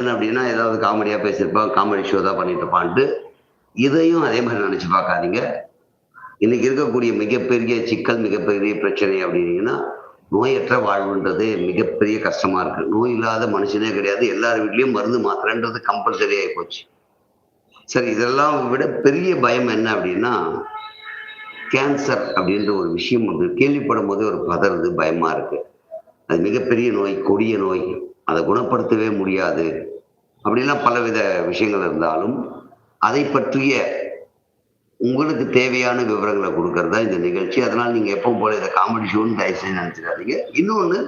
என்ன அப்படின்னா ஏதாவது காமெடியாக பேசியிருப்பான் காமெடி ஷோ தான் பண்ணிட்டு இருப்பான்ட்டு இதையும் அதே மாதிரி நினச்சி பார்க்காதீங்க. இன்னைக்கு இருக்கக்கூடிய மிகப்பெரிய சிக்கல் மிகப்பெரிய பிரச்சனை அப்படின்னீங்கன்னா நோயற்ற வாழ்வுன்றது மிகப்பெரிய கஷ்டமா இருக்கு. நோய் இல்லாத மனுஷனே கிடையாது. எல்லார் வீட்லயும் மருந்து மாத்திரன்றது கம்பல்சரி ஆகி போச்சு. சரி இதெல்லாம் விட பெரிய பயம் என்ன அப்படின்னா கேன்சர் அப்படின்ற ஒரு விஷயம் வந்து கேள்விப்படும் போதே ஒரு பதறது பயமா இருக்கு. அது மிகப்பெரிய நோய் கொடிய நோய். அதை குணப்படுத்தவே முடியாது. அப்படிலாம் பலவித விஷயங்கள் இருந்தாலும் அதை பற்றிய உங்களுக்கு தேவையான விவரங்களை கொடுக்கறது தான் இந்த நிகழ்ச்சி. அதனால் நீங்கள் எப்பவும் போல இதை காமெடி ஷோன்னு தயவு செஞ்சு இன்னொன்று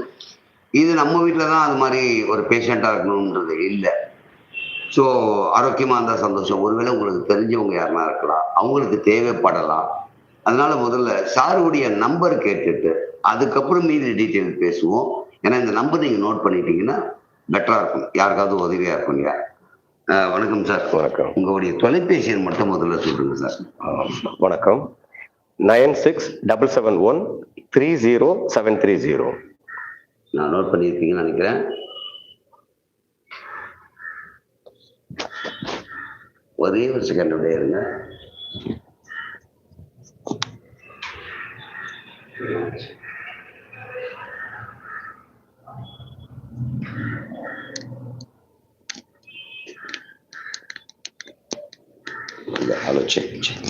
இது நம்ம வீட்டில் தான் அது மாதிரி ஒரு பேஷண்ட்டாக இருக்கணுன்றது இல்லை. ஸோ ஆரோக்கியமாக இருந்தால் சந்தோஷம். ஒருவேளை உங்களுக்கு தெரிஞ்சவங்க யாருனா இருக்கலாம். அவங்களுக்கு தேவைப்படலாம். அதனால முதல்ல சாருடைய நம்பர் கேட்டுட்டு அதுக்கப்புறம் மீதி டீட்டெயில் பேசுவோம். ஏன்னா இந்த நம்பர் நீங்கள் நோட் பண்ணிட்டீங்கன்னா பெட்டராக இருக்கும் யாருக்காவது உதவியாக இருக்கும் இல்லையா? வணக்கம் சார். வணக்கம். உங்களுடைய தொலைபேசி எண் மட்டும் முதல்ல சொல்லுங்க சார். வணக்கம். Nine six double seven one three zero seven three zero. நான் நோட் பண்ணியிருப்பீங்கன்னு நினைக்கிறேன். ஒரே ஒரு செகண்ட் அப்படியே இருங்க. ஹலோ செக் செக்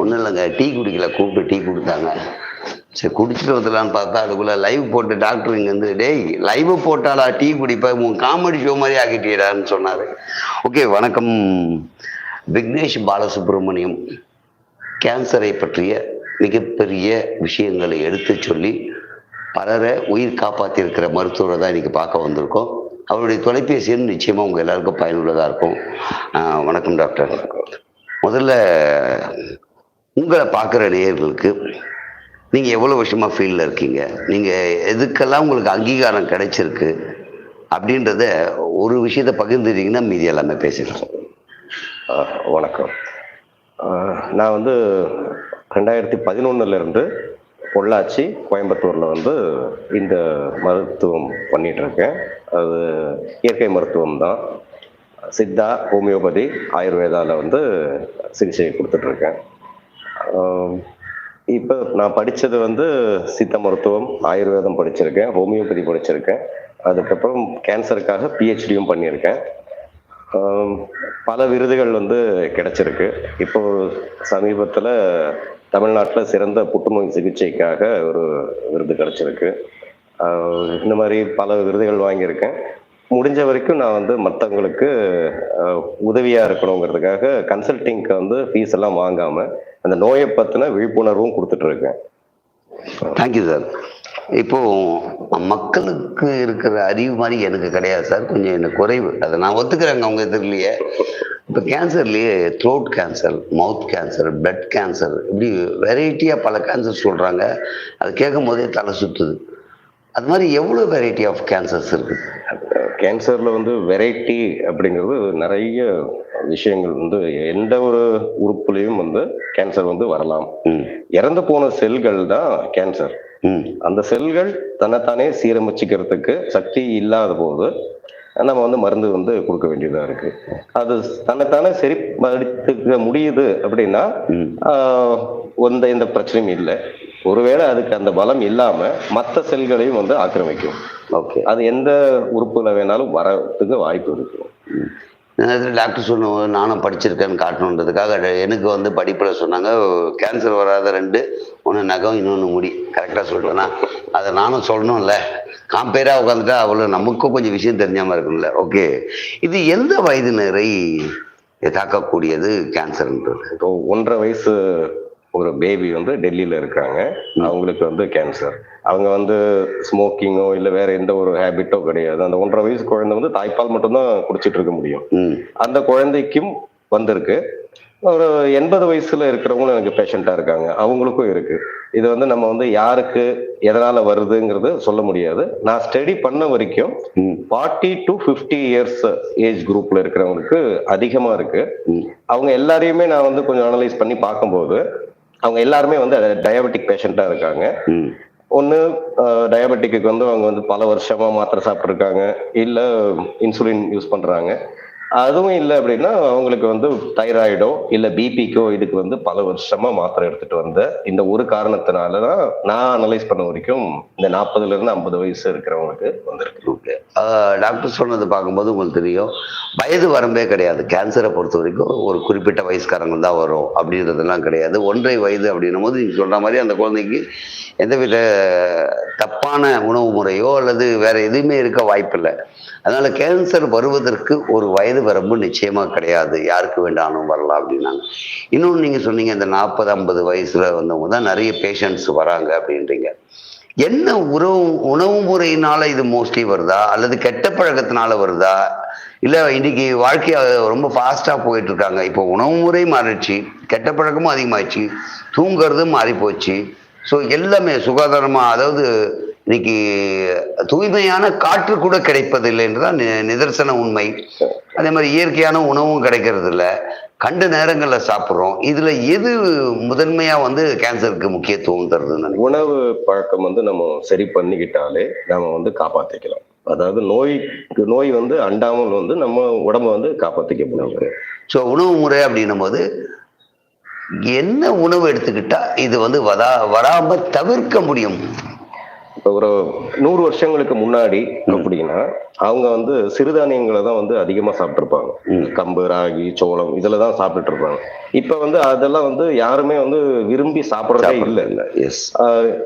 ஒன்றும் இல்லைங்க டீ குடிக்கல கூப்பிட்டு டீ கொடுத்தாங்க. சரி குடிச்சிட்டு வந்துடலான்னு பார்த்தா அதுக்குள்ளே லைவ் போட்டு டாக்டர் இங்கே வந்து டேய் லைவ் போட்டாடா டீ குடிப்ப? உன் காமெடி ஷோ மாதிரி ஆக்கிட்டீடான்னு சொன்னார். ஓகே வணக்கம். விக்னேஷ் பாலசுப்ரமணியம் கேன்சரை பற்றிய மிகப்பெரிய விஷயங்களை எடுத்து சொல்லி பலரை உயிர் காப்பாற்றியிருக்கிற மருத்துவரை தான் இன்னைக்கு பார்க்க வந்திருக்கோம். அவருடைய தொலைபேசி எண் நிச்சயமாக உங்கள் எல்லாருக்கும் பயனுள்ளதாக இருக்கும். வணக்கம் டாக்டர். முதல்ல உங்களை பார்க்குற நேயர்களுக்கு நீங்கள் எவ்வளோ வருஷமாக ஃபீல்டில் இருக்கீங்க? நீங்கள் எதுக்கெல்லாம் உங்களுக்கு அங்கீகாரம் கிடைச்சிருக்கு? அப்படின்றத ஒரு விஷயத்தை பகிர்ந்துட்டீங்கன்னா மீதி எல்லாமே பேசிடலாம். வணக்கம். நான் வந்து ரெண்டாயிரத்தி பதினொன்னுலேருந்து பொள்ளாச்சி கோயம்புத்தூரில் வந்து இந்த மருத்துவம் பண்ணிகிட்ருக்கேன் அது இயற்கை மருத்துவம் தான். சித்தா ஹோமியோபதி ஆயுர்வேதாவில் வந்து சிகிச்சை கொடுத்துட்ருக்கேன் இப்போ நான் படித்தது வந்து சித்த மருத்துவம் ஆயுர்வேதம் படிச்சிருக்கேன் ஹோமியோபதி படிச்சிருக்கேன். அதுக்கப்புறம் கேன்சருக்காக பிஹெச்டியும் பண்ணியிருக்கேன். பல விருதுகள் வந்து கிடச்சிருக்கு. இப்போ சமீபத்தில் தமிழ்நாட்டில் சிறந்த புற்றுநோய் சிகிச்சைக்காக ஒரு விருது கிடைச்சிருக்கு. இந்த மாதிரி பல விருதுகள் வாங்கியிருக்கேன். முடிஞ்ச வரைக்கும் நான் வந்து மற்றவங்களுக்கு உதவியாக இருக்கணுங்கிறதுக்காக கன்சல்டிங்க்கு வந்து ஃபீஸ் எல்லாம் வாங்காமல் அந்த நோயை பற்றின விழிப்புணர்வும் கொடுத்துட்ருக்கேன் தேங்க்யூ சார் இப்போ மக்களுக்கு இருக்கிற அறிவு மாதிரி எனக்கு கிடையாது சார். கொஞ்சம் எனக்கு குறைவு. அதை நான் ஒத்துக்கிறேங்க அவங்க எதிரிலேயே. இப்போ கேன்சர்லேயே throat cancer mouth cancer blood cancer இப்படி வெரைட்டியாக பல கேன்சர் சொல்கிறாங்க அது கேட்கும் போதே தலை சுத்துது. அது மாதிரி எவ்வளோ வெரைட்டி ஆஃப் கேன்சர்ஸ் இருக்குது கேன்சர்ல வந்து வெரைட்டி அப்படிங்கிறது நிறைய விஷயங்கள் வந்து எந்த ஒரு உறுப்புலையும் வந்து கேன்சர் வந்து வரலாம். இறந்து போன செல்கள் தான் கேன்சர் அந்த செல்கள் தன்னைத்தானே சீரமைச்சிக்கிறதுக்கு சக்தி இல்லாத போது நம்ம வந்து மருந்து வந்து கொடுக்க வேண்டியதா இருக்கு. அது தன்னைத்தானே சரி மடித்துக்க முடியுது அப்படின்னா எந்த எந்த பிரச்சனையும் இல்லை. ஒருவேளை அதுக்கு அந்த பலம் இல்லாம மற்ற செல்களையும் வந்து ஆக்கிரமிக்கும். ஓகே. அது எந்த உறுப்புல வேணாலும் வரதுக்கு வாய்ப்பு இருக்கு. நேரத்தில் டாக்டர் சொன்ன நானும் படிச்சிருக்கேன்னு காட்டணுன்றதுக்காக எனக்கு வந்து படிப்பில் சொன்னாங்க. கேன்சர் வராத ரெண்டு ஒன்று நகம் இன்னொன்று முடி. கரெக்டாக சொல்லிட்டேன்னா அதை நானும் சொல்லணும்ல. காம்பேராக உட்காந்துட்டா அவ்வளோ நமக்கும் கொஞ்சம் விஷயம் தெரிஞ்சாமல் இருக்கும்ல. ஓகே இது எந்த வயதினரை தாக்கக்கூடியது கேன்சர்ன்றது இப்போ ஒன்றரை வயசு ஒரு பேபி வந்து டெல்லியில இருக்காங்க அவங்களுக்கு வந்து கேன்சர் அவங்க வந்து ஸ்மோக்கிங்கோ இல்ல வேற எந்த ஒரு ஹேபிட்டோ கிடையாது. அந்த ஒன்றரை வயசு குழந்தை வந்து தாய்ப்பால் மட்டும்தான் குடிச்சிட்டு இருக்க முடியும். அந்த குழந்தைக்கும் வந்திருக்கு. ஒரு எண்பது வயசுல இருக்கிறவங்களும் எனக்கு பேஷண்டா இருக்காங்க. அவங்களுக்கும் இருக்கு. இது வந்து நம்ம வந்து யாருக்கு எதனால வருதுங்கிறது சொல்ல முடியாது. நான் ஸ்டடி பண்ண வரைக்கும் forty to fifty years age குரூப்ல இருக்கிறவங்களுக்கு அதிகமா இருக்கு. அவங்க எல்லாரையுமே நான் வந்து கொஞ்சம் அனலைஸ் பண்ணி பார்க்கும்போது அவங்க எல்லாருமே வந்து டயபெட்டிக் பேஷண்டா இருக்காங்க. ஒன்று டயபெட்டிக்கு வந்து அவங்க வந்து பல வருஷமா மாத்திரை சாப்பிட்ருக்காங்க இல்லை இன்சுலின் யூஸ் பண்ணுறாங்க அதுவும் இல்லை அப்படின்னா அவங்களுக்கு வந்து தைராய்டோ இல்லை பிபிக்கோ இதுக்கு வந்து பல வருஷமா மாத்திரை எடுத்துட்டு வந்த இந்த ஒரு காரணத்தினால தான் நான் அனலைஸ் பண்ண வரைக்கும் இந்த நாற்பதுல இருந்து ஐம்பது வயசு இருக்கிறவங்களுக்கு வந்திருக்கு. டாக்டர் சொன்னது பார்க்கும்போது உங்களுக்கு தெரியும். வயது வரம்பே கிடையாது. கேன்சரை பொறுத்த வரைக்கும் ஒரு குறிப்பிட்ட வயசுக்காரங்க தான் வரும் அப்படின்றதெல்லாம் கிடையாது. ஒன்றை வயது அப்படின்னும் போது நீங்கள் சொல்கிற மாதிரி அந்த குழந்தைக்கு எந்தவித தப்பான உணவு முறையோ அல்லது வேற எதுவுமே இருக்க வாய்ப்பில்லை. அதனால கேன்சர் வருவதற்கு ஒரு வயது வரம்பு நிச்சயமா கிடையாது. யாருக்கு வேண்டாலும் வரலாம் அப்படின்னாங்க. இன்னொன்று நீங்கள் சொன்னீங்க இந்த நாற்பது ஐம்பது வயசுல வந்தவங்க தான் நிறைய பேஷண்ட்ஸ் வராங்க அப்படின்றீங்க. என்ன உறவு உணவு முறையினால இது மோஸ்ட்லி வருதா? அல்லது கெட்ட பழக்கத்தினால வருதா? இல்ல இன்னைக்கு வாழ்க்கை ரொம்ப ஃபாஸ்டா போயிட்டு இருக்காங்க இப்போ உணவு முறை மாறிடுச்சு கெட்ட பழக்கமும் அதிகமாயிடுச்சு தூங்குறதும் மாறி போச்சு ஸோ எல்லாமே சுகாதாரமா அதாவது இன்னைக்கு தூய்மையான காற்று கூட கிடைப்பதில்லை என்றுதான் நிதர்சன உண்மை. அதே மாதிரி இயற்கையான உணவும் கிடைக்கிறது இல்ல கண்ட நேரங்கள்ல சாப்பிட்றோம். இதுல எது முதன்மையா வந்து கேன்சருக்கு முக்கியத்துவம் தருதுன்னு? உணவு பழக்கம் வந்து நம்ம சரி பண்ணிக்கிட்டாலே நம்ம வந்து காப்பாத்திக்கலாம். அதாவது நோய் நோய் வந்து அண்டாமல் வந்து நம்ம உடம்ப வந்து காப்பாத்திக்க முடியும். ஸோ உணவு முறை அப்படின்னும் போது என்ன உணவு எடுத்துக்கிட்டா இது வந்து வதா வராம தவிர்க்க முடியும்? ஒரு நூறு வருஷங்களுக்கு முன்னாடி அப்படின்னா அவங்க வந்து சிறுதானியங்களை தான் வந்து அதிகமா சாப்பிட்டுருப்பாங்க. கம்பு ராகி சோளம் இதுல தான் சாப்பிட்டுட்டு இருப்பாங்க இப்ப வந்து அதெல்லாம் வந்து யாருமே வந்து விரும்பி சாப்பிடறதே இல்லை. இல்ல. எஸ்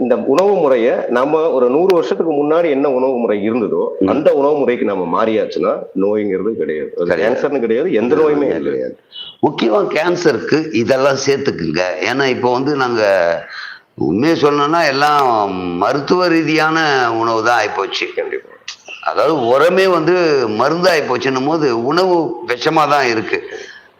இந்த உணவு முறைய நம்ம ஒரு நூறு வருஷத்துக்கு முன்னாடி என்ன உணவு முறை இருந்ததோ. அந்த உணவு முறைக்கு நம்ம மாறியாச்சுன்னா நோய்ங்கிறது கிடையாது. கேன்சர்னு கிடையாது. எந்த நோயுமே கிடையாது. முக்கியமா கேன்சருக்கு இதெல்லாம் சேர்த்துக்குங்க. ஏன்னா இப்போ வந்து நாங்க உண்மையை சொல்லணும்னா எல்லாம் மருத்துவ ரீதியான உணவு தான் ஆயிப்போச்சு. கண்டிப்பா. அதாவது உரமே வந்து மருந்து ஆயிப்போச்சுன்னும் போது உணவு விஷமா தான் இருக்கு.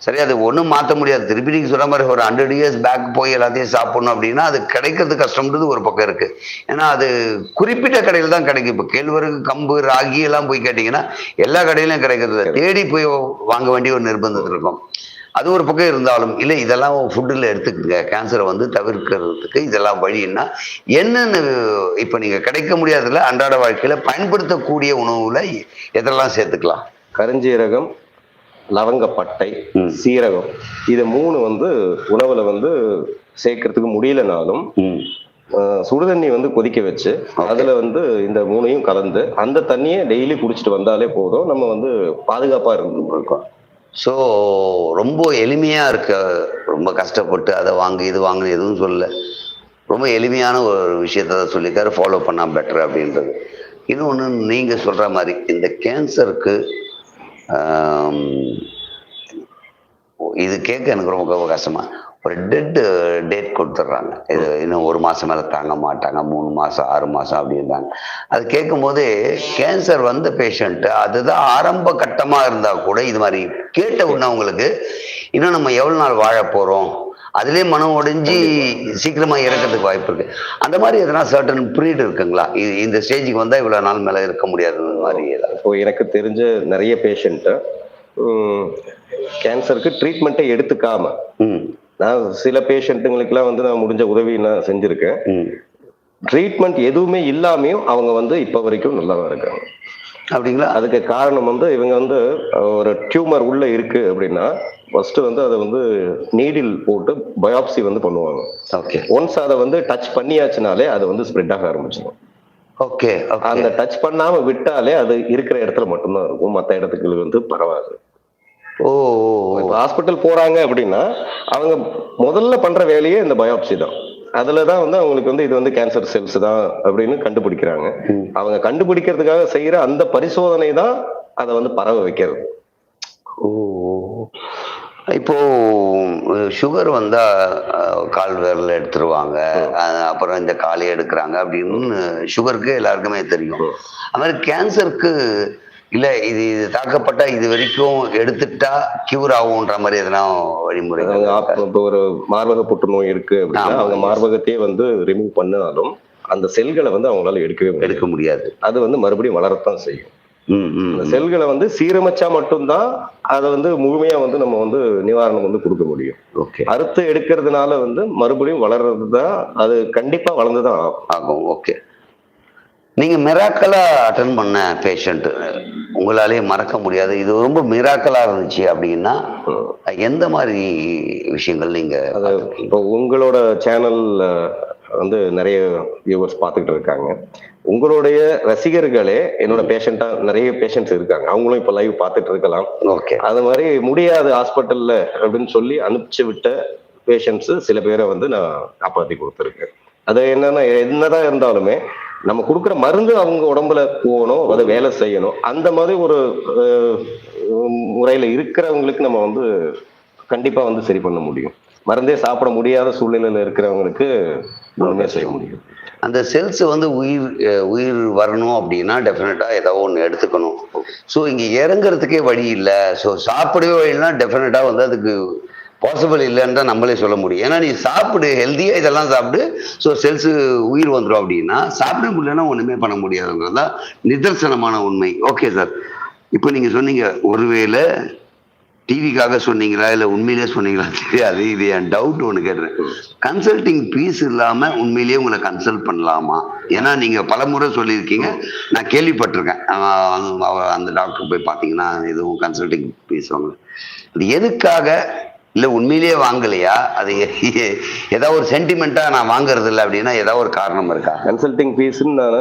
சரி அது ஒன்றும் மாற்ற முடியாது. திருப்பி நீங்கள் சொன்ன மாதிரி ஒரு ஹண்ட்ரட் இயர்ஸ் பேக் போய் எல்லாத்தையும் சாப்பிடணும் அப்படின்னா அது கிடைக்கிறது கஷ்டம்ன்றது ஒரு பக்கம் இருக்கு. ஏன்னா அது குறிப்பிட்ட கடையில் தான் கிடைக்கும். இப்போ கேழ்வரகு கம்பு ராகி எல்லாம் போய் கேட்டிங்கன்னா எல்லா கடையிலும் கிடைக்கிறது. தேடி போய் வாங்க வேண்டிய ஒரு நிர்பந்தத்தில் இருக்கும் அது ஒரு பக்கம் இருந்தாலும் இல்லை இதெல்லாம் ஃபுட்டில் எடுத்துக்கங்க கேன்சரை வந்து தவிர்க்கிறதுக்கு இதெல்லாம் வழின்னா என்னென்ன இப்போ நீங்கள் கிடைக்க முடியாதுல அன்றாட வாழ்க்கையில் பயன்படுத்தக்கூடிய உணவுல எதெல்லாம் சேர்த்துக்கலாம்? கருஞ்சீரகம் லவங்கப்பட்டை. சீரகம். இது மூணு வந்து உணவுல வந்து சேர்க்கறதுக்கு முடியலனாலும் சுடுதண்ணி வந்து கொதிக்க வச்சு. அதுல வந்து இந்த மூணையும் கலந்து அந்த தண்ணியை டெய்லி குடிச்சிட்டு வந்தாலே போதும். நம்ம வந்து பாதுகாப்பா இருந்துட்டு இருக்கோம் ஸோ ரொம்ப எளிமையாக இருக்க ரொம்ப கஷ்டப்பட்டு அதை வாங்கு இது வாங்கு எதுவும் சொல்லலை. ரொம்ப எளிமையான ஒரு விஷயத்த தான் சொல்லியிருக்காரு. ஃபாலோ பண்ணால் பெட்டர் அப்படின்றது. இன்னொன்று நீங்கள் சொல்கிற மாதிரி இந்த கேன்சருக்கு இது கேட்க எனக்கு ரொம்ப கஷ்டமாக ஒரு டெட் டேட் கொடுத்துட்றாங்க. இது இன்னும் ஒரு மாதம் மேலே தாங்க மாட்டாங்க. மூணு மாதம் ஆறு மாதம் அப்படின்றாங்க அது கேட்கும்போது கேன்சர் வந்த பேஷண்ட்டு அதுதான் ஆரம்ப கட்டமாக இருந்தால் கூட இது மாதிரி கேட்ட உடனே அவங்களுக்கு இன்னும் நம்ம எவ்வளோ நாள் வாழ போகிறோம் அதுலேயே மனம் உடைஞ்சி சீக்கிரமா இறக்கிறதுக்கு வாய்ப்பு இருக்கு. அந்த மாதிரி எதனா சர்டன் ப்ரீட் இருக்குங்களா? இது இந்த ஸ்டேஜுக்கு வந்தால் இவ்வளோ நாள் மேலே இருக்க முடியாது மாதிரி இப்போ எனக்கு தெரிஞ்ச நிறைய பேஷண்ட்டு கேன்சருக்கு ட்ரீட்மெண்ட்டை எடுத்துக்காம ம். நான் சில பேஷண்ட்டுங்களுக்குலாம் வந்து நான் முடிஞ்ச உதவி நான் செஞ்சிருக்கேன். ட்ரீட்மெண்ட் எதுவுமே இல்லாமையும் அவங்க வந்து இப்போ வரைக்கும் நல்லா இருக்காங்க. அப்படிங்களா? அதுக்கு காரணம் வந்து இவங்க வந்து ஒரு டியூமர் உள்ள இருக்கு அப்படின்னா ஃபர்ஸ்ட் வந்து அதை வந்து நீடில் போட்டு பயாப்சி வந்து பண்ணுவாங்க. ஓகே ஒன்ஸ் அதை வந்து டச் பண்ணியாச்சுனாலே அது வந்து ஸ்ப்ரெட் ஆக ஆரம்பிச்சிடும். ஓகே அந்த டச் பண்ணாம விட்டாலே அது இருக்கிற இடத்துல மட்டும்தான் இருக்கும். மற்ற இடத்துக்கு வந்து பரவாது. ஓ ஓ, ஓ. ஹாஸ்பிட்டல் போறாங்க அப்படின்னா அவங்க முதல்ல பண்ற வேலையே இந்த பயாப்சி தான். அதுல தான் வந்து அவங்களுக்கு வந்து இது வந்து கேன்சர் செல்ஸ் தான் அப்படின்னு கண்டுபிடிக்கிறாங்க. அவங்க கண்டுபிடிக்கிறதுக்காக செய்யற அந்த பரிசோதனை தான் அதை வந்து பரவ வைக்கிறது. ஓ. இப்போ சுகர் வந்தா கால் விரல் எடுத்துருவாங்க. அப்புறம் இந்த காலை எடுக்கிறாங்க அப்படின்னு சுகருக்கு எல்லாருக்குமே தெரியும். அது மாதிரி கேன்சருக்கு இல்ல இது இது தாக்கப்பட்டா இது வரைக்கும் எடுத்துட்டா கியூர் ஆகும்ன்ற மாதிரி எதனா வழிமுறை இப்போ ஒரு மார்பக புற்றுநோய் இருக்கு அப்படின்னா. அவங்க மார்பகத்தையே வந்து ரிமூவ் பண்ணாலும் அந்த செல்களை வந்து அவங்களால எடுக்கவே எடுக்க முடியாது. அது வந்து மறுபடியும் வளரத்தான் செய்யும். அந்த. செல்களை வந்து சீரமைச்சா மட்டும்தான் அதை வந்து முழுமையா வந்து நம்ம வந்து நிவாரணம் வந்து கொடுக்க முடியும். ஓகே. அறுத்து எடுக்கிறதுனால வந்து மறுபடியும் வளர்றது தான் அது கண்டிப்பா வளர்ந்துதான் ஆகும் ஓகே. நீங்க மிராக்கலா அட்டன் பண்ண பேஷண்ட் உங்களாலே மறக்க முடியாது. இது ரொம்ப மிராக்கலா இருந்துச்சு அப்படின்னா எந்த மாதிரி விஷயங்கள் நீங்க அது இப்போ உங்களோட சேனல்ல வந்து நிறைய வியூவர்ஸ் பார்த்துக்கிட்டு இருக்காங்க. உங்களுடைய ரசிகர்களே என்னோட பேஷண்டா நிறைய பேஷண்ட்ஸ் இருக்காங்க. அவங்களும் இப்போ லைவ் பார்த்துட்டு இருக்கலாம். ஓகே. அது மாதிரி முடியாது ஹாஸ்பிட்டல்ல அப்படின்னு சொல்லி அனுப்பிச்சு விட்ட பேஷண்ட்ஸ் சில பேரை வந்து நான் காப்பாத்தி கொடுத்துருக்கேன். அது என்னன்னா என்னதான் இருந்தாலுமே நம்ம கொடுக்குற மருந்து அவங்க உடம்புல போகணும் அதை வேலை செய்யணும். அந்த மாதிரி ஒரு முறையில இருக்கிறவங்களுக்கு நம்ம வந்து கண்டிப்பா வந்து சரி பண்ண முடியும். மருந்தே சாப்பிட முடியாத சூழ்நிலையில இருக்கிறவங்களுக்கு ஒண்ணுமே செய்ய முடியும். அந்த செல்ஸ் வந்து உயிர் உயிர் வரணும் அப்படின்னா டெஃபினட்டா ஏதோ ஒன்று எடுத்துக்கணும். ஸோ இங்கே இறங்குறதுக்கே வழி இல்லை. ஸோ சாப்பிடவே வழி இல்லைன்னா டெஃபினட்டா வந்து அதுக்கு பாசிபிள் இல்லைன்னு தான் நம்மளே சொல்ல முடியும். ஏன்னா நீ சாப்பிடு ஹெல்த்தியாக இதெல்லாம் சாப்பிடு ஸோ செல்ஸு உயிர் வந்துடும் அப்படின்னா சாப்பிட முடியலன்னா ஒன்றுமே பண்ண முடியாதுங்கிறது தான் நிதர்சனமான உண்மை. ஓகே சார் இப்போ நீங்கள் சொன்னீங்க ஒருவேளை டிவிக்காக சொன்னீங்களா இல்லை உண்மையிலே சொன்னீங்களா தெரியாது இது என் டவுட் ஒன்று கேட்டுறேன் கன்சல்டிங் ஃபீஸ் இல்லாமல் உண்மையிலேயே உங்களை கன்சல்ட் பண்ணலாமா? ஏன்னா நீங்கள் பல முறை சொல்லியிருக்கீங்க நான் கேள்விப்பட்டிருக்கேன். அந்த- டாக்டர் போய் பார்த்தீங்கன்னா எதுவும் கன்சல்டிங் ஃபீஸ் வாங்க அது எதுக்காக இல்லை உண்மையிலேயே வாங்கலையா? அது ஏதாவது ஒரு சென்டிமெண்ட்டாக நான் வாங்குறது இல்லை அப்படின்னா ஏதாவது ஒரு காரணம் இருக்கா? கன்சல்டிங் ஃபீஸ்ன்னு நான்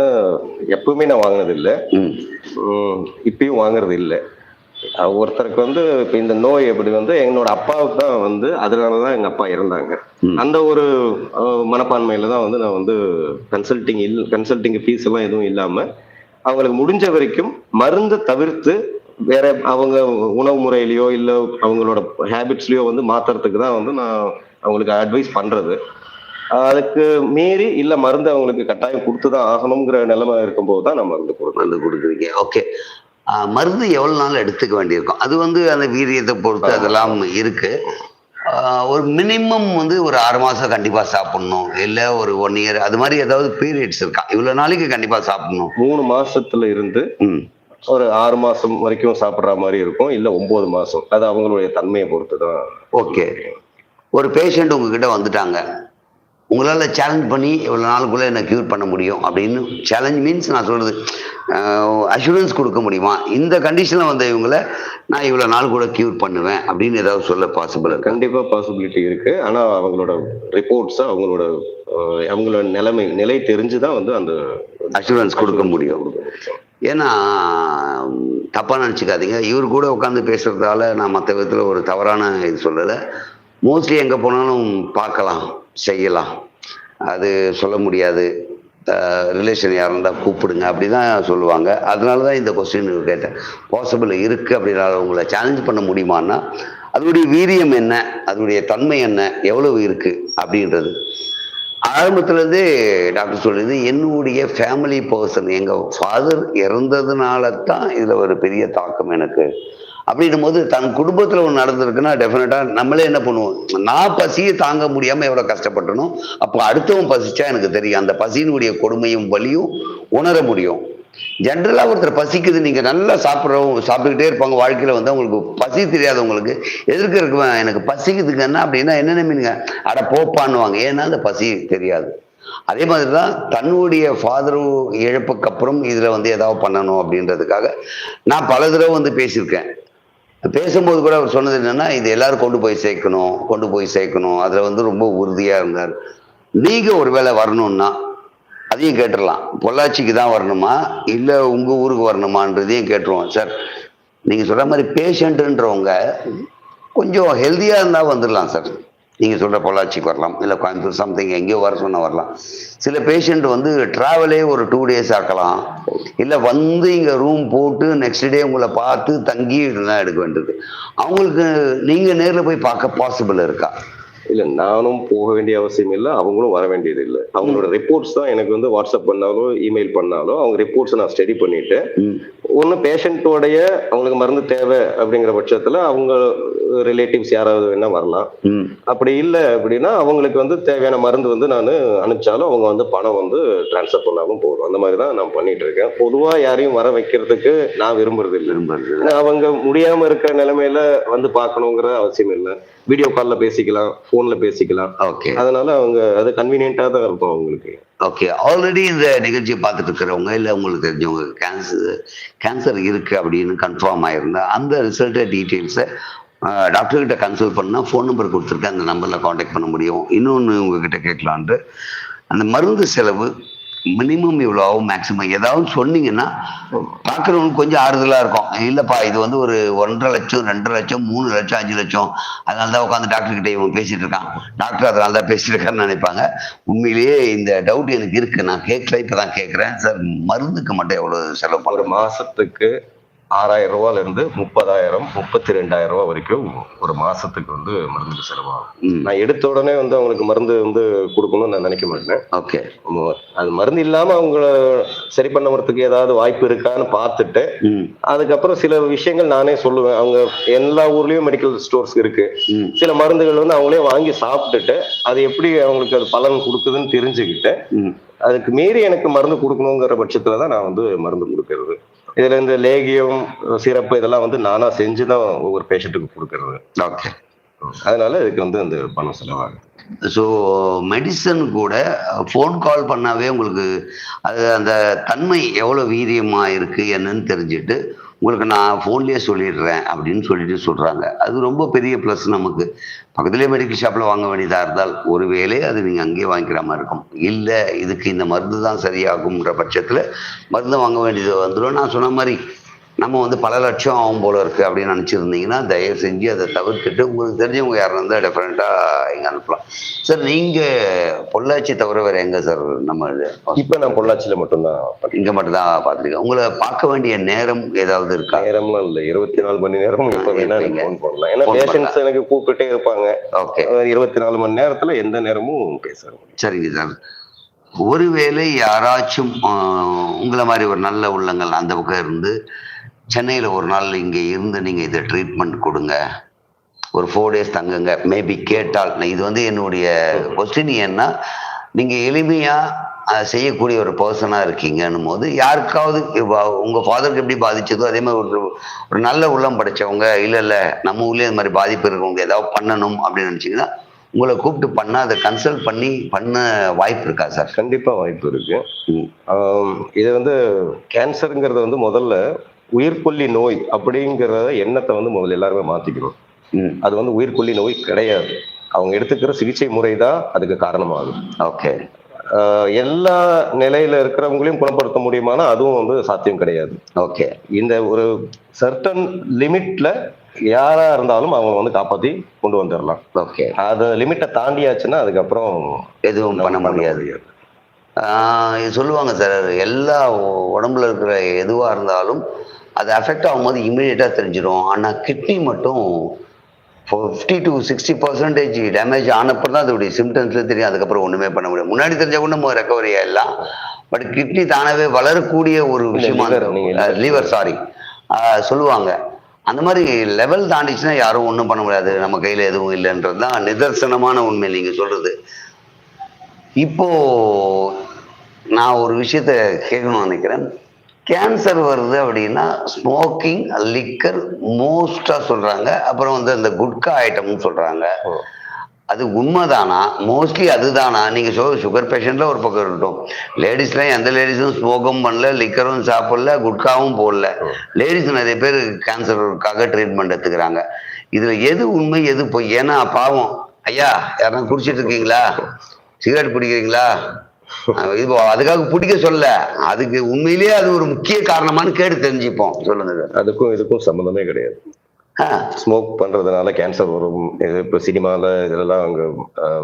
எப்பவுமே நான் வாங்கினது இல்லை இப்பயும் வாங்குறது இல்லை ஒருத்தருக்கு வந்து இப்ப இந்த நோய் எப்படி வந்து என்னோட அப்பாவுக்கு தான் வந்து அதனாலதான் எங்க அப்பா இறந்தாங்க. அந்த ஒரு மனப்பான்மையில தான் வந்து நான் வந்து கன்சல்டிங் இல் கன்சல்டிங் ஃபீஸ் எல்லாம் எதுவும் இல்லாம அவங்களுக்கு முடிஞ்ச வரைக்கும் மருந்தை தவிர்த்து வேற அவங்க உணவு முறையிலயோ இல்ல அவங்களோட ஹேபிட்ஸ்லயோ வந்து மாத்துறதுக்கு தான் வந்து நான் அவங்களுக்கு அட்வைஸ் பண்றது. அதுக்கு மீறி இல்ல மருந்து அவங்களுக்கு கட்டாயம் கொடுத்துதான் ஆகணுங்கிற நிலைமை இருக்கும்போது தான் நான் மருந்து கொடுப்பேன் மருந்து கொடுக்குறீங்க. ஓகே மருந்து எவ்வளவு நாள் எடுத்துக்க வேண்டியிருக்கும்? அது வந்து அந்த வீரியத்தை பொறுத்து அதெல்லாம் இருக்கு. ஒரு மினிமம் வந்து ஒரு ஆறு மாசம் கண்டிப்பா சாப்பிடணும். இல்ல ஒரு ஒன் இயர் அது மாதிரி ஏதாவது பீரியட்ஸ் இருக்கா? இவ்வளவு நாளைக்கு கண்டிப்பா சாப்பிடணும். மூணு மாசத்துல இருந்து ஒரு ஆறு மாசம் வரைக்கும் சாப்பிடுற மாதிரி இருக்கும். இல்ல ஒன்பது மாசம். அது அவங்களுடைய தன்மையை பொறுத்து தான் ஓகே. ஒரு பேஷண்ட் உங்ககிட்ட வந்துட்டாங்க. உங்களால் சேலஞ்ச் பண்ணி இவ்வளோ நாளுக்குள்ளே என்ன க்யூர் பண்ண முடியும் அப்படின்னு சேலஞ்ச் மீன்ஸ் நான் சொல்கிறது அஷூரன்ஸ் கொடுக்க முடியுமா? இந்த கண்டிஷனில் வந்த இவங்கள நான் இவ்வளோ நாள் கூட க்யூர் பண்ணுவேன் அப்படின்னு ஏதாவது சொல்ல பாசிபிள் இருக்கா? கண்டிப்பா பாசிபிலிட்டி இருக்கு. ஆனா அவங்களோட ரிப்போர்ட்ஸ் அவங்களோட அவங்களோட நிலைமை நிலை தெரிஞ்சுதான் வந்து அந்த அஷூரன்ஸ் கொடுக்க முடியும். ஏன்னா தப்பாக நினச்சிக்காதீங்க. இவர் கூட உட்காந்து பேசுகிறதால நான் மற்ற விதத்தில் ஒரு தவறான இது சொல்லலை. மோஸ்ட்லி எங்கே போனாலும் பார்க்கலாம் செய்யலாம். அது சொல்ல முடியாது. ரிலேஷன் யாரும் இருந்தால் கூப்பிடுங்க அப்படி தான் சொல்லுவாங்க. அதனால தான் இந்த கொஸ்டின் கேட்டேன். பாசிபிள் இருக்குது அப்படின்னா உங்களை சேலஞ்ச் பண்ண முடியுமான்னா அதனுடைய வீரியம் என்ன? அதனுடைய தன்மை என்ன? எவ்வளவு இருக்குது அப்படின்றது. ஆரம்பத்துலேருந்தே டாக்டர் சொல்லுது என்னுடைய ஃபேமிலி பர்சன் எங்கள் ஃபாதர் இறந்ததுனால தான் இதில் ஒரு பெரிய தாக்கம் எனக்கு. அப்படின்னும் போது தன் குடும்பத்தில் ஒன்று நடந்திருக்குன்னா டெஃபினட்டாக நம்மளே என்ன பண்ணுவோம்? நான் பசியை தாங்க முடியாமல் எவ்வளோ கஷ்டப்பட்டனும் அப்போ அடுத்தவன் பசிச்சா எனக்கு தெரியும். அந்த பசியினுடைய கொடுமையும் வலியும் உணர முடியும். ஜென்ரலாக ஒருத்தர் பசிக்குது நீங்கள் நல்லா சாப்பிட்றவங்க சாப்பிட்டுக்கிட்டே இருப்பாங்க வாழ்க்கையில் வந்து அவங்களுக்கு பசி தெரியாதவங்களுக்கு எதிர்க்க இருக்குவேன் எனக்கு பசிக்குதுங்கன்னா அப்படின்னா என்னென்ன மீனுங்க அட போப்பான்னுவாங்க. ஏன்னா அந்த பசி தெரியாது. அதே மாதிரி தான் தன்னுடைய ஃபாதர் இழப்புக்கு அப்புறம் இதில் வந்து ஏதாவது பண்ணணும் அப்படின்றதுக்காக நான் பல தடவை வந்து பேசியிருக்கேன். பேசும்போது கூட அவர் சொன்னது என்னென்னா இது எல்லாரும் கொண்டு போய் சேர்க்கணும் கொண்டு போய் சேர்க்கணும். அதில் வந்து ரொம்ப உறுதியாக இருந்தார். நீங்கள் ஒருவேளை வரணும்னா அதையும் கேட்டுடலாம் பொள்ளாச்சிக்கு தான் வரணுமா? இல்லை உங்கள் ஊருக்கு வரணுமான்றதையும் கேட்டுருவோம். சார் நீங்கள் சொல்கிற மாதிரி பேஷண்ட்டுன்றவங்க கொஞ்சம் ஹெல்த்தியாக இருந்தால் வந்துடலாம் சார். நீங்கள் சொல்கிற பொள்ளாச்சிக்கு வரலாம் இல்லை கோயம்புத்தூர் சம்திங் எங்கேயோ வர சொன்னால் வரலாம். சில பேஷண்ட் வந்து ட்ராவலே ஒரு டூ டேஸ் ஆக்கலாம். இல்லை வந்து இங்கே ரூம் போட்டு நெக்ஸ்ட் டே உங்களை பார்த்து தங்கி தான் எடுக்க வேண்டியது. அவங்களுக்கு நீங்கள் நேரில் போய் பார்க்க பாசிபிள் இருக்கா? இல்ல நானும் போக வேண்டிய அவசியம் இல்லை அவங்களும் வர வேண்டியது இல்லை. அவங்களோட ரிப்போர்ட்ஸ் தான் எனக்கு வந்து வாட்ஸ்அப் பண்ணாலும் இமெயில் பண்ணாலும் அவங்க ரிப்போர்ட்ஸ் நான் ஸ்டடி பண்ணிட்டு. ஒன்று பேஷண்ட்டோடைய அவங்களுக்கு மருந்து தேவை அப்படிங்கிற பட்சத்துல அவங்க ரிலேட்டிவ்ஸ் யாராவது வேணா வரலாம். அப்படி இல்லை அப்படின்னா அவங்களுக்கு வந்து தேவையான மருந்து வந்து நான் அனுப்பிச்சாலும் அவங்க வந்து பணம் வந்து டிரான்ஸ்ஃபர் பண்ணாலும் போதும். அந்த மாதிரி தான் நான் பண்ணிட்டு இருக்கேன். பொதுவா யாரையும் வர வைக்கிறதுக்கு நான் விரும்புறது இல்லை. விரும்புறது அவங்க முடியாம இருக்கிற நிலைமையில வந்து பார்க்கணுங்கிற அவசியம் இல்லை. வீடியோ கால்ல பேசிக்கலாம். போன்ல பேசிக்கலாம். ஓகே அதனால அவங்க அது கன்வீனியன்ட்டா தான் இருக்கும் அவங்களுக்கு. ஓகே ஆல்ரெடி இந்த நிகழ்ச்சியை பார்த்துட்டு இருக்கிறவங்க இல்லை உங்களுக்கு தெரிஞ்சவங்க கேன்சர் கேன்சர் இருக்கு அப்படின்னு கன்ஃபார்ம் ஆயிருந்தா அந்த ரிசல்ட்டை டீட்டெயில்ஸை டாக்டர்கிட்ட கன்சல்ட் பண்ணால் ஃபோன் நம்பர் கொடுத்துருக்கேன் அந்த நம்பரில் காண்டாக்ட் பண்ண முடியும். இன்னொன்று உங்ககிட்ட கேட்கலான்ட்டு அந்த மருந்து செலவு மினிமம் இவ்வளோ ஆகும் மேக்ஸிமம் ஏதாவது சொன்னீங்கன்னா பார்க்குறவங்களுக்கு கொஞ்சம் ஆறுதலாக இருக்கும். இல்லைப்பா இது வந்து ஒரு ஒன்றரை லட்சம் ரெண்டரை லட்சம் மூணு லட்சம் அஞ்சு லட்சம். அதனால தான் உட்காந்து டாக்டர் கிட்ட இவன் பேசிட்டு இருக்கான். டாக்டர் அதனால தான் பேசிட்டு இருக்கான்னு நினைப்பாங்க. உண்மையிலேயே இந்த டவுட் எனக்கு இருக்கு. நான் கேட்கல இப்போ தான் கேட்குறேன். சார் மருந்துக்கு மட்டும் எவ்வளோ செலவு ஒரு மாசத்துக்கு ஆறாயிரம் ரூபாயில இருந்து முப்பதாயிரம் முப்பத்தி ரெண்டாயிரம் ரூபாய் வரைக்கும் ஒரு மாசத்துக்கு வந்து மருந்துக்கு செலவாகும். நான் எடுத்த உடனே வந்து அவங்களுக்கு மருந்து வந்து கொடுக்கணும்னு நான் நினைக்க மாட்டேன். ஓகே. அது மருந்து இல்லாம அவங்கள சரி பண்ணவறதுக்கு ஏதாவது வாய்ப்பு இருக்கான்னு பார்த்துட்டு அதுக்கப்புறம் சில விஷயங்கள் நானே சொல்லுவேன். அவங்க எல்லா ஊர்லயும் மெடிக்கல் ஸ்டோர்ஸ் இருக்கு. சில மருந்துகள் வந்து அவங்களே வாங்கி சாப்பிட்டுட்டு அது எப்படி அவங்களுக்கு அது பலன் கொடுக்குதுன்னு தெரிஞ்சுக்கிட்டு அதுக்கு மீறி எனக்கு மருந்து கொடுக்கணுங்கிற பட்சத்துல தான் நான் வந்து மருந்து கொடுக்கறது. இதுல இந்த லேகியம் சிறப்பு இதெல்லாம் வந்து நானா செஞ்சு தான் ஒவ்வொரு பேஷண்ட்டுக்கு கொடுக்கறது. ஓகே அதனால இதுக்கு வந்து அந்த பணம் செலவாகுது. ஸோ மெடிசன் கூட ஃபோன் கால் பண்ணாவே உங்களுக்கு அது அந்த தன்மை எவ்வளோ வீரியமாக இருக்குது என்னன்னு தெரிஞ்சுட்டு உங்களுக்கு நான் ஃபோன்லேயே சொல்லிடுறேன் அப்படின்னு சொல்லிட்டு சொல்கிறாங்க அது ரொம்ப பெரிய ப்ளஸ் நமக்கு. பக்கத்துலேயே மெடிக்கல் ஷாப்பில் வாங்க வேண்டியதாக இருந்தால் ஒருவேளை அது நீங்கள் அங்கேயே வாங்கிக்கிற மாதிரி இருக்கும். இல்லை இதுக்கு இந்த மருந்து தான் சரியாகும்ன்ற பட்சத்தில் மருந்து வாங்க வேண்டியது வந்துடும் நான் சொன்ன மாதிரி நம்ம வந்து பல லட்சம் ஆகும் போல இருக்கு அப்படின்னு நினச்சிருந்தீங்கன்னா தயவு செஞ்சு அதை தவிர்த்துட்டு உங்களுக்கு தெரிஞ்சவங்க யாரும் இருந்தால் டெஃபரெண்ட்டாக இங்கே அனுப்பலாம். சார் நீங்கள் பொள்ளாச்சி தவிர வேறு எங்கே சார் நம்ம இப்ப நான் பொள்ளாச்சியில மட்டும்தான். இங்கே மட்டும் தான் பார்த்துருக்கேன். உங்களை பார்க்க வேண்டிய நேரம் ஏதாவது இருக்கா? நேரம்லாம் இல்ல. இருபத்தி நாலு மணி நேரம் எப்ப வேணா. எனக்கு ஃபோன் பண்ணலாம். ஏன்னா பேஷண்ட்ஸ் எனக்கு கூப்பிட்டுட்டே இருப்பாங்க. ஓகே இருபத்தி நாலு மணி நேரத்துல எந்த நேரமும் பேசுறேன் சரிங்க சார் ஒருவேளை யாராச்சும் உங்களை மாதிரி ஒரு நல்ல உள்ளங்கள் அந்த பக்கம் இருந்து சென்னையில் ஒரு நாள் இங்கே இருந்து நீங்கள் இதை ட்ரீட்மெண்ட் கொடுங்க. ஒரு ஃபோர் டேஸ் தங்குங்க. மேபி கேட்டால் இது வந்து என்னுடைய கொஸ்டின் ஏன்னா நீங்கள் எளிமையாக செய்யக்கூடிய ஒரு பர்சனாக இருக்கீங்கன்னும் போது யாருக்காவது உங்கள் ஃபாதருக்கு எப்படி பாதிச்சதோ அதே மாதிரி ஒரு ஒரு நல்ல உள்ளம் படைச்சவங்க இல்லை இல்லை நம்ம ஊர்லேயே இந்த மாதிரி பாதிப்பு இருக்கவங்க ஏதாவது பண்ணணும் அப்படின்னு நினச்சிங்கன்னா உங்களை கூப்பிட்டு பண்ணா அதை கன்சல்ட் பண்ணி பண்ண வாய்ப்பு இருக்கா சார் கண்டிப்பா வாய்ப்பு இருக்கு. ம். ஆம், இது வந்து கேன்சருங்கிறது வந்து முதல்ல உயிர்கொல்லி நோய் அப்படிங்கிற எண்ணத்தை வந்து முதல்ல எல்லாருமே மாத்திக்கணும். அது வந்து உயிர்கொல்லி நோய் கிடையாது. அவங்க எடுத்துக்கிற சிகிச்சை முறை தான் அதுக்கு காரணமாகும். ஓகே. எல்லா நிலையில இருக்கிறவங்களையும் குணப்படுத்த முடியுமானா அதுவும் வந்து சாத்தியம் கிடையாது. ஓகே. இந்த ஒரு சர்டன் லிமிட்ல யாரா இருந்தாலும் அவங்க வந்து காப்பாத்தி கொண்டு வந்துடலாம் ஓகே. அது லிமிட்டை தாண்டியாச்சுன்னா அதுக்கப்புறம் எதுவும் பண்ண முடியாது. சொல்லுவாங்க சார் எல்லா உடம்புல இருக்கிற எதுவாக இருந்தாலும் அது அஃபெக்ட் ஆகும்போது இமீடியட்டாக தெரிஞ்சிடும் ஆனால் கிட்னி மட்டும் fifty to sixty percentage damage ஆனப்பறம் தான் அதோடைய சிம்டம்ஸில் தெரியும். அதுக்கப்புறம் ஒன்றுமே பண்ண முடியும் முன்னாடி தெரிஞ்ச கூட நம்ம ரெக்கவரி ஆயிடலாம். பட் கிட்னி தானாகவே வளரக்கூடிய ஒரு விஷயமா. லிவர் சாரி சொல்லுவாங்க. அந்த மாதிரி லெவல் தாண்டிச்சுன்னா யாரும் ஒன்றும் பண்ண முடியாது. நம்ம கையில் எதுவும் இல்லைன்றது தான் நிதர்சனமான உண்மை நீங்கள் சொல்கிறது இப்போ நான் ஒரு விஷயத்த கேட்கணும்னு நினைக்கிறேன். கேன்சர் வருது அப்படின்னா ஸ்மோக்கிங் லிக்கர் மோஸ்டா சொல்றாங்க. அப்புறம் வந்து அந்த குட்கா ஐட்டம்னு சொல்றாங்க. ஓ. அது உண்மைதானா? மோஸ்ட்லி அதுதானா? நீங்க சொல் சுகர் பேஷண்ட்ல ஒரு பக்கம் இருக்கட்டும். லேடிஸ்லாம் எந்த லேடிஸும் ஸ்மோக்கும் பண்ணல லிக்கரும் சாப்பிடல குட்காவும் போடல. லேடிஸ் நிறைய பேர் கேன்சருக்காக ட்ரீட்மெண்ட் எடுத்துக்கிறாங்க. இதுல எது உண்மை எது பொய்? ஏன்னா பாவம். ஐயா யாரும் குடிச்சிட்டு இருக்கீங்களா? சிகரெட் பிடிக்கிறீங்களா இது அதுக்காக பிடிக்க சொல்ல அதுக்கு உண்மையிலேயே அது ஒரு முக்கிய காரணமான்னு கேட்டு தெரிஞ்சுப்போம். சொல்லுங்க அதுக்கும் இதுக்கும் சம்மந்தமே கிடையாது. ஸ்மோக் பண்றதுனால கேன்சர் வரும். இது இப்போ சினிமால இதெல்லாம் அங்க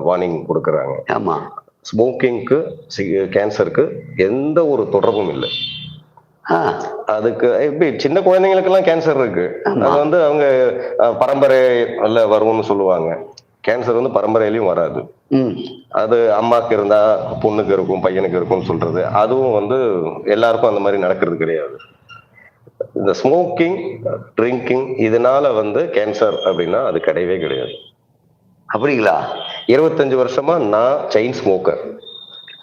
வார்னிங் கொடுக்கறாங்க. ஆமா. ஸ்மோக்கிங்க்கு கேன்சருக்கு எந்த ஒரு தொடர்பும் இல்லை. அதுக்கு எப்படி சின்ன குழந்தைங்களுக்கெல்லாம் கேன்சர் இருக்கு. அது வந்து அவங்க அஹ், பரம்பரையில வரும்னு சொல்லுவாங்க. கேன்சர் வந்து பரம்பரையிலையும் வராது. அது அம்மாக்கு இருந்தா பொண்ணுக்கு இருக்கும் பையனுக்கு இருக்கும்னு சொல்றது. அதுவும் வந்து எல்லாருக்கும் அந்த மாதிரி நடக்கிறது கிடையாது. இந்த ஸ்மோக்கிங் ட்ரிங்கிங் இதனால வந்து கேன்சர் அப்படின்னா அது கிடையவே கிடையாது. அப்படிங்களா? இருபத்தஞ்சு வருஷமா நான் செயின் ஸ்மோக்கர்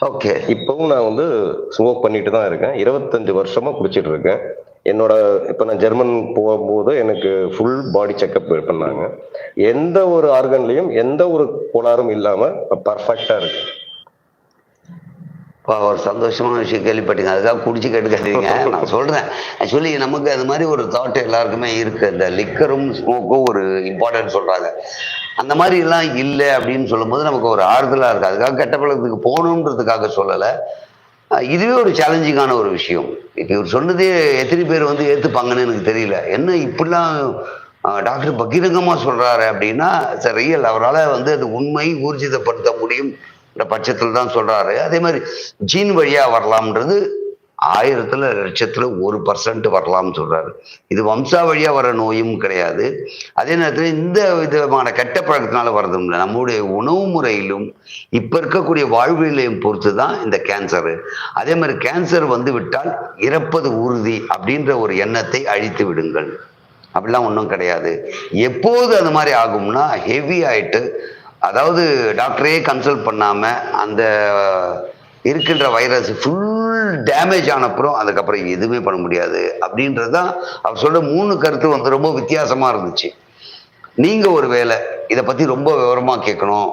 ஓகே. இப்பவும் நான் வந்து ஸ்மோக் பண்ணிட்டு தான் இருக்கேன். இருபத்தஞ்சு வருஷமா குடிச்சிட்டு இருக்கேன். என்னோட இப்ப நான் ஜெர்மன் போகும்போது எனக்கு ஃபுல் பாடி செக்அப் பண்ணாங்க. எந்த ஒரு ஆர்கன்லையும் எந்த ஒரு கோளாறும் இல்லாம பர்ஃபெக்டா இருக்கு. இப்போ ஒரு சந்தோஷமான விஷயம் கேள்விப்பட்டீங்க. அதுக்காக குடிச்சு கேட்டுக்காதீங்க நான் சொல்றேன். ஆக்சுவலி நமக்கு அது மாதிரி ஒரு தாட் எல்லாருக்குமே இருக்கு. இந்த லிக்கரும் ஸ்மோக்கும் ஒரு இம்பார்ட்டன்ட் சொல்றாங்க. அந்த மாதிரி எல்லாம் இல்லை அப்படின்னு சொல்லும்போது நமக்கு ஒரு ஆறுதலா இருக்கு. அதுக்காக கெட்ட பழக்கத்துக்கு போகணுன்றதுக்காக சொல்லலை. இதுவே ஒரு சேலஞ்சிங்கான ஒரு விஷயம். இப்போ இவர் சொன்னதே எத்தனை பேர் வந்து ஏற்றுப்பாங்கன்னு எனக்கு தெரியல. என்ன இப்படிலாம் டாக்டர் பகிரங்கமாக சொல்கிறாரு அப்படின்னா சார் ரியல் அவரால் வந்து அது உண்மை ஊர்ஜிதப்படுத்த முடியும். பட்சத்தில் தான் சொல்கிறாரு அதே மாதிரி ஜீன் வழியாக வரலாம்ன்றது ஆயிரத்துல லட்சத்துல ஒரு பர்சன்ட் வரலாம்னு சொல்றாரு. இது வம்சா வழியா வர நோயும் கிடையாது. அதே நேரத்தில் இந்த விதமான கெட்ட பழக்கத்தினால வரதும் இல்லை. நம்முடைய உணவு முறையிலும் இப்ப இருக்கக்கூடிய வாழ்வியலையும் பொறுத்து தான் இந்த கேன்சரு அதே மாதிரி கேன்சர் வந்து விட்டால் இறப்பது உறுதி அப்படின்ற ஒரு எண்ணத்தை அழித்து விடுங்கள். அப்படிலாம் ஒன்றும் கிடையாது. எப்போது அது மாதிரி ஆகும்னா ஹெவி ஆயிட்டு அதாவது டாக்டரே கன்சல்ட் பண்ணாம அந்த இருக்கின்ற வைரஸ் ஃபுல் டேமேஜ் ஆனப்புறம் அதுக்கப்புறம் எதுவுமே பண்ண முடியாது. அப்படின்றது தான் அவர் சொல்ற மூணு கருத்து வந்து ரொம்ப வித்தியாசமாக இருந்துச்சு. நீங்கள் ஒரு வேலை இதை பற்றி ரொம்ப விவரமாக கேட்கணும்.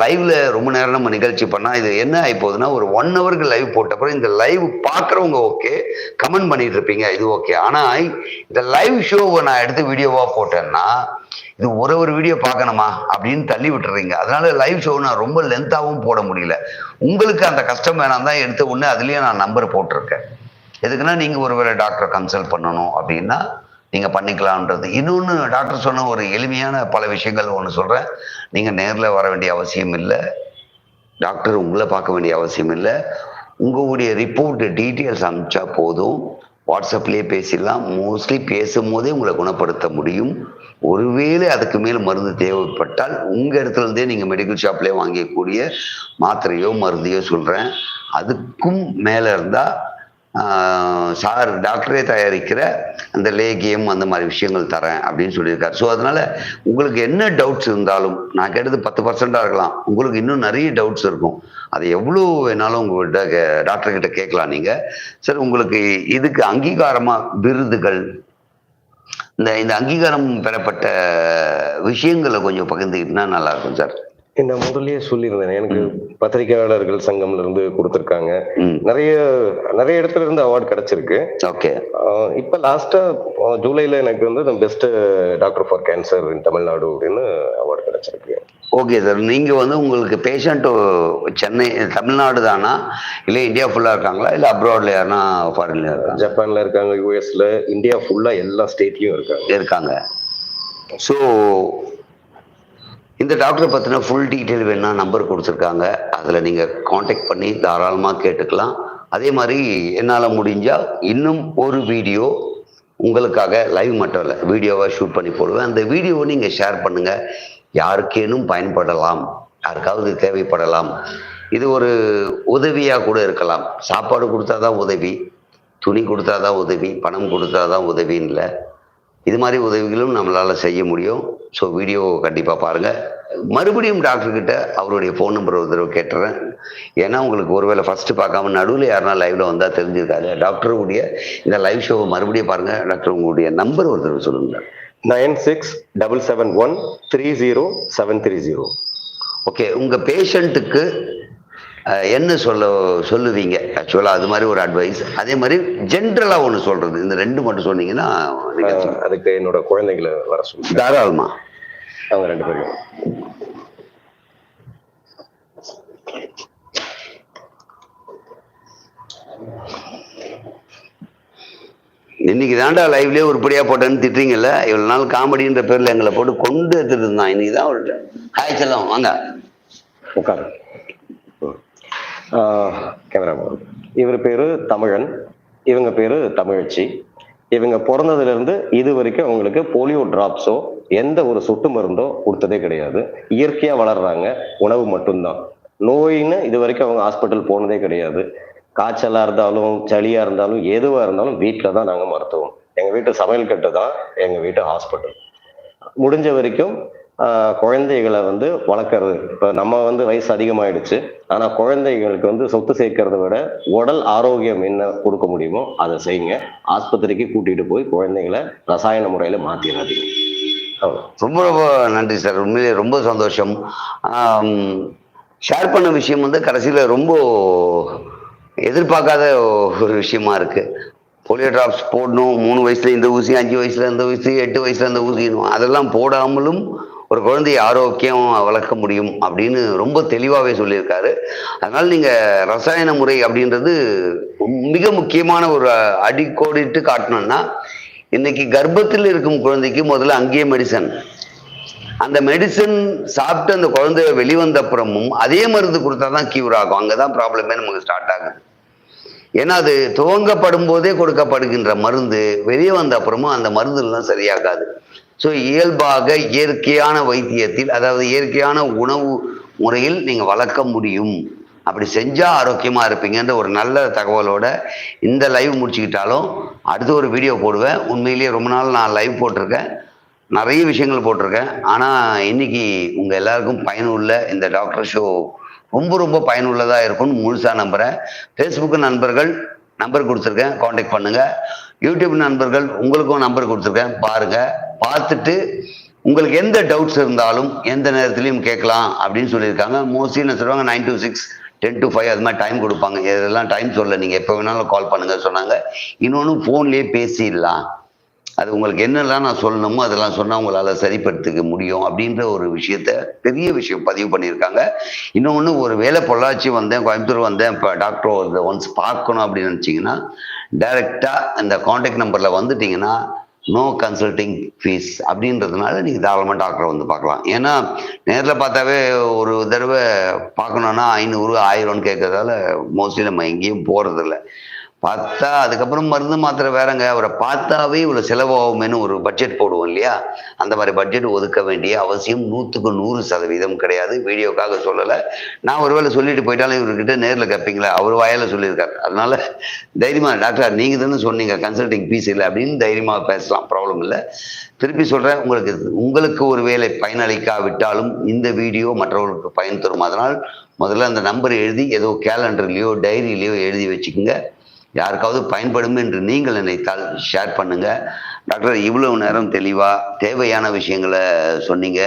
லைவ்ல ரொம்ப நேரம் நம்ம நிகழ்ச்சி பண்ணால் இது என்ன ஆகி போகுதுன்னா ஒரு ஒன் ஹவருக்கு லைவ் போட்டப்பறம் இந்த லைவ் பார்க்குறவங்க ஓகே கமெண்ட் பண்ணிட்டு இருப்பீங்க இது ஓகே ஆனால் இந்த லைவ் ஷோவை நான் எடுத்து வீடியோவாக போட்டேன்னா இது ஒரு ஒரு வீடியோ பார்க்கணுமா அப்படின்னு தள்ளி விட்டுறீங்க. அதனால லைவ் ஷோ நான் ரொம்ப லென்த்தாகவும் போட முடியல. உங்களுக்கு அந்த கஷ்டம் வேணாம் தான் எடுத்த உடனே அதுலேயே நான் நம்பர் போட்டிருக்கேன். எதுக்குன்னா நீங்கள் ஒருவேளை டாக்டரை கன்சல்ட் பண்ணணும் அப்படின்னா நீங்கள் பண்ணிக்கலான்றது இன்னொன்று டாக்டர் சொன்ன ஒரு எளிமையான பல விஷயங்கள் ஒன்று சொல்கிறேன் நீங்கள் நேரில் வர வேண்டிய அவசியம் இல்லை. டாக்டர் உங்களை பார்க்க வேண்டிய அவசியம் இல்லை. உங்களுடைய ரிப்போர்ட் டீட்டெயில்ஸ் அனுப்பிச்சா போதும். வாட்ஸ்அப்லேயே பேசிடலாம். மோஸ்ட்லி பேசும்போதே உங்களை குணப்படுத்த முடியும். ஒருவேளை அதுக்கு மேல் மருந்து தேவைப்பட்டால் உங்கள் இடத்துல இருந்தே மெடிக்கல் ஷாப்லேயே வாங்கக்கூடிய மாத்திரையோ மருந்தையோ சொல்கிறேன் அதுக்கும் மேலே இருந்தால் சார் டாக்டரே தயாரிக்கிற அந்த லேகியம் அந்த மாதிரி விஷயங்கள் தரேன் அப்படின்னு சொல்லியிருக்காரு. ஸோ அதனால உங்களுக்கு என்ன டவுட்ஸ் இருந்தாலும் நான் கேட்டது பத்து பர்சன்டா இருக்கலாம். உங்களுக்கு இன்னும் நிறைய டவுட்ஸ் இருக்கும். அதை எவ்வளோ வேணாலும் உங்கள்கிட்ட கே- டாக்டர் கிட்ட கேட்கலாம் நீங்கள் சார் உங்களுக்கு இதுக்கு அங்கீகாரமாக விருதுகள் இந்த இந்த அங்கீகாரம் பெறப்பட்ட விஷயங்களை கொஞ்சம் பகிர்ந்துக்கிட்டா நல்லாயிருக்கும் சார். நான் முதல்லயே சொல்லியிருந்தேன். எனக்கு பத்திரிகையாளர்கள் சங்கம்ல இருந்து கொடுத்துருக்காங்க நிறைய நிறைய இடத்துல இருந்து அவார்டு கிடைச்சிருக்கு. ஓகே. இப்ப லாஸ்டா ஜூலைல எனக்கு வந்து best doctor for cancer in Tamil Nadu அப்படின்னு அவார்டு கிடைச்சிருக்கு. Okay sir. நீங்க வந்து உங்களுக்கு பேஷண்ட் சென்னை தமிழ்நாடு தானா? இல்லை இந்தியா ஃபுல்லா இருக்காங்களா? இல்லை அப்ராட்ல யாருன்னா ஃபாரின்ல இருக்காங்க? ஜப்பான்ல இருக்காங்க யூஎஸ்ல இந்தியா ஃபுல்லா எல்லா ஸ்டேட்லயும் இருக்காங்க. இருக்காங்க. ஸோ இந்த டாக்டரை பற்றின ஃபுல் டீட்டெயில் வேணா நம்பர் கொடுத்துருக்காங்க. அதில் நீங்கள் காண்டாக்ட் பண்ணி தாராளமாக கேட்டுக்கலாம். அதே மாதிரி என்னால் முடிஞ்சால் இன்னும் ஒரு வீடியோ உங்களுக்காக லைவ் மட்டும் இல்லை வீடியோவாக ஷூட் பண்ணி போடுவேன். அந்த வீடியோவை நீங்கள் ஷேர் பண்ணுங்கள் யாருக்கேனும் பயன்படலாம். யாருக்காவது தேவைப்படலாம். இது ஒரு உதவியாக கூட இருக்கலாம். சாப்பாடு கொடுத்தா தான் உதவி துணி கொடுத்தா தான் உதவி பணம் கொடுத்தா தான் உதவின்னு இல்லை. இது மாதிரி உதவிகளும் நம்மளால் செய்ய முடியும். ஸோ வீடியோ கண்டிப்பாக பாருங்கள் மறுபடியும் டாக்டர் கிட்ட அவருடைய ஃபோன் நம்பர் ஒரு தடவை கேட்டுறேன். ஏன்னா உங்களுக்கு ஒருவேளை ஃபஸ்ட்டு பார்க்காம நடுவில் யாருனா லைவ்ல வந்தால் தெரிஞ்சிருக்காது. டாக்டருடைய இந்த லைவ் ஷோவை மறுபடியும் பாருங்கள் டாக்டர் உங்களுடைய நம்பர் ஒரு தடவை சொல்லுங்க. Nine six double seven one three zero seven three zero. Okay உங்கள் பேஷண்ட்டுக்கு என்ன சொல்ல சொல்லுவீங்க? ஆக்சுவலாக அது மாதிரி ஒரு அட்வைஸ் அதே மாதிரி ஜென்ரலாக ஒன்று சொல்கிறது இந்த ரெண்டு மட்டும் சொன்னீங்கன்னா அதுக்கு என்னோட குழந்தைகளை வர சொல்லி தாராளமா. அவங்க ரெண்டு பேரும். இன்னைக்கு தாண்டா லைவ்லயே உருப்படியா போட்டேன்னு திட்டுறீங்கல்ல? இவ்வளவு நாள் காமெடின்ற பேர்ல எங்களை போட்டு கொண்டு எடுத்துட்டு இருந்தான். இன்னைக்கு தான் ஹாய் செல்லம் வாங்க. உட்காரு கேமரா இவர் பேரு தமிழன். இவங்க பேரு தமிழச்சி. இவங்க பிறந்ததுலேருந்து இது வரைக்கும் அவங்களுக்கு போலியோ டிராப்ஸோ எந்த ஒரு சொட்டு மருந்தோ கொடுத்ததே கிடையாது. இயற்கையாக வளர்றாங்க. உணவு மட்டும்தான். நோயின்னு இது வரைக்கும் அவங்க ஹாஸ்பிட்டல் போனதே கிடையாது. காய்ச்சலாக இருந்தாலும் சளியாக இருந்தாலும் எதுவாக இருந்தாலும் வீட்டில் தான் நாங்கள் மருத்துவம். எங்கள் வீட்டு சமையல் கட்டு தான் எங்கள் வீட்டு ஹாஸ்பிட்டல் முடிஞ்ச வரைக்கும் குழந்தைகளை வந்து வளர்க்கறது. இப்போ நம்ம வந்து வயசு அதிகமாயிடுச்சு. ஆனா குழந்தைகளுக்கு வந்து சொத்து சேர்க்கறத விட உடல் ஆரோக்கியம் என்ன கொடுக்க முடியுமோ அதை செய்யுங்க. ஆஸ்பத்திரிக்கு கூட்டிட்டு போய் குழந்தைகளை ரசாயன முறையில மாத்திடாதீங்க ரொம்ப ரொம்ப நன்றி சார். உண்மையிலே ரொம்ப சந்தோஷம். ஷேர் பண்ண விஷயம் வந்து கடைசியில் ரொம்ப எதிர்பார்க்காத ஒரு விஷயமா இருக்கு. போலியோ டிராப்ஸ் போடணும். மூணு வயசுல இந்த ஊசி அஞ்சு வயசுல இந்த ஊசி எட்டு வயசுல இந்த ஊசினும் அதெல்லாம் போடாமலும் ஒரு குழந்தையை ஆரோக்கியம் வளர்க்க முடியும் அப்படின்னு ரொம்ப தெளிவாகவே சொல்லியிருக்காரு. அதனால் நீங்க ரசாயன முறை அப்படின்றது மிக முக்கியமான ஒரு அடிக்கோடிட்டு காட்டணும்னா இன்னைக்கு கர்ப்பத்தில் இருக்கும் குழந்தைக்கு முதல்ல அங்கேயே மெடிசன் அந்த மெடிசன் சாப்பிட்டு அந்த குழந்தை வெளிவந்த அப்புறமும் அதே மருந்து கொடுத்தா தான் கியூர் ஆகும். அங்கதான் ப்ராப்ளமே நமக்கு ஸ்டார்ட் ஆகுது. ஏன்னா அது துவங்கப்படும் போதே கொடுக்கப்படுகின்ற மருந்து வெளியே வந்த அப்புறமும் அந்த மருந்துலாம் சரியாகாது. ஸோ இயல்பாக இயற்கையான வைத்தியத்தில் அதாவது இயற்கையான உணவு முறையில் நீங்கள் வளர்க்க முடியும். அப்படி செஞ்சால் ஆரோக்கியமாக இருப்பீங்கன்ற ஒரு நல்ல தகவலோட இந்த லைவ் முடிச்சுக்கிட்டாலும் அடுத்து ஒரு வீடியோ போடுவேன். உண்மையிலேயே ரொம்ப நாள் நான் லைவ் போட்டிருக்கேன். நிறைய விஷயங்கள் போட்டிருக்கேன். ஆனால் இன்னைக்கு உங்கள் எல்லாருக்கும் பயனுள்ள இந்த டாக்டர் ஷோ ரொம்ப ரொம்ப பயனுள்ளதாக இருக்கும்னு முழுசாக நம்புகிறேன் ஃபேஸ்புக்கு நண்பர்கள் நம்பர் கொடுத்துருக்கேன். காண்டாக்ட் பண்ணுங்கள் யூடியூப் நண்பர்கள் உங்களுக்கும் நம்பர் கொடுத்துருக்கேன். பாருங்கள் பார்த்துட்டு உங்களுக்கு எந்த டவுட்ஸ் இருந்தாலும் எந்த நேரத்துலையும் கேட்கலாம் அப்படின்னு சொல்லியிருக்காங்க. மோஸ்ட்லி என்ன சொல்லுவாங்க nine to six ten to five அது மாதிரி டைம் கொடுப்பாங்க. இதெல்லாம் டைம் சொல்ல நீங்கள் எப்போ வேணாலும் கால் பண்ணுங்க சொன்னாங்க. இன்னொன்று ஃபோன்லேயே பேசிடலாம். அது உங்களுக்கு என்னெல்லாம் நான் சொல்லணுமோ அதெல்லாம் சொன்னால் உங்களால் சரிப்படுத்திக்க முடியும் அப்படின்ற ஒரு விஷயத்த பெரிய விஷயம் பதிவு பண்ணியிருக்காங்க. இன்னொன்று ஒரு வேலை பொள்ளாச்சி வந்தேன் கோயம்புத்தூர் வந்தேன் இப்போ டாக்டர் ஒரு ஒன்ஸ் பார்க்கணும் அப்படின்னு நினச்சிங்கன்னா டைரெக்டாக அந்த காண்டாக்ட் நம்பரில் வந்துட்டிங்கன்னா நோ கன்சல்டிங் ஃபீஸ் அப்படின்றதுனால நீங்கள் தாராளமாக டாக்டரை வந்து பார்க்கலாம். ஏன்னா நேரில் பார்த்தாவே ஒரு தடவை பார்க்கணுன்னா ஐநூறு ஆயிரம்னு கேட்கறதால மோஸ்ட்லி நம்ம எங்கேயும் போகிறதில்ல பார்த்தா அதுக்கப்புறம் மருந்து மாத்திரை வேறங்க. அவரை பார்த்தாவே இவ்வளோ செலவாகுமேனு ஒரு பட்ஜெட் போடுவோம் இல்லையா? அந்த மாதிரி பட்ஜெட் ஒதுக்க வேண்டிய அவசியம் நூற்றுக்கு நூறு சதவீதம் கிடையாது. வீடியோக்காக சொல்லலை. நான் ஒருவேளை சொல்லிட்டு போயிட்டாலும் இவர்கிட்ட நேரில் கேட்பீங்களா? அவர் வாயால் சொல்லியிருக்காரு. அதனால தைரியமாக டாக்டர் நீங்கள் தானே சொன்னீங்க கன்சல்டிங் ஃபீஸ் இல்லை அப்படின்னு தைரியமாக பேசலாம். ப்ராப்ளம் இல்லை. திருப்பி சொல்கிறேன் உங்களுக்கு உங்களுக்கு ஒரு வேலை பயனளிக்காவிட்டாலும் இந்த வீடியோ மற்றவர்களுக்கு பயன் தரும். அதனால் முதல்ல அந்த நம்பர் எழுதி ஏதோ கேலண்டர்லேயோ டைரியிலையோ எழுதி வச்சுக்கோங்க. யாருக்காவது பயன்படும் என்று நீங்கள் நினைத்தால் ஷேர் பண்ணுங்க. டாக்டர் இவ்வளவு நேரம் தெளிவா தேவையான விஷயங்களை சொன்னீங்க.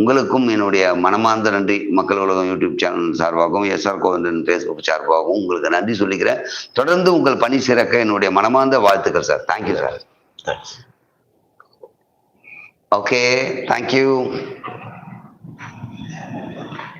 உங்களுக்கும் என்னுடைய மனமார்ந்த நன்றி. மக்கள் உலகம் யூடியூப் சேனல் சார்பாகவும் எஸ்ஆர் கோவிந்தன் ஃபேஸ்புக் சார்பாகவும் உங்களுக்கு நன்றி சொல்லிக்கிறேன். தொடர்ந்து உங்கள் பணி சிறக்க என்னுடைய மனமார்ந்த வாழ்த்துக்கள் sir thank you sir okay thank you